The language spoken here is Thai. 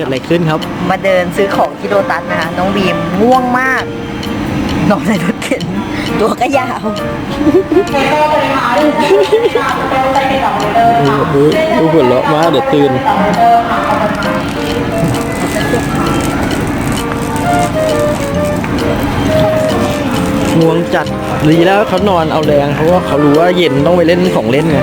กิดอะไรขึ้นครับ มาเดินซื้อของที่โลตัสนะคะ น้องบีมง่วงมากนอนในรถเข็นตัวก็ยาวดูดูหัวเราะมากเดี๋ยวตื่นง่วงจัดดีแล้วเขานอนเอาแรงเพราะว่าเขารู้ว่าเย็นต้องไปเล่นของเล่นไง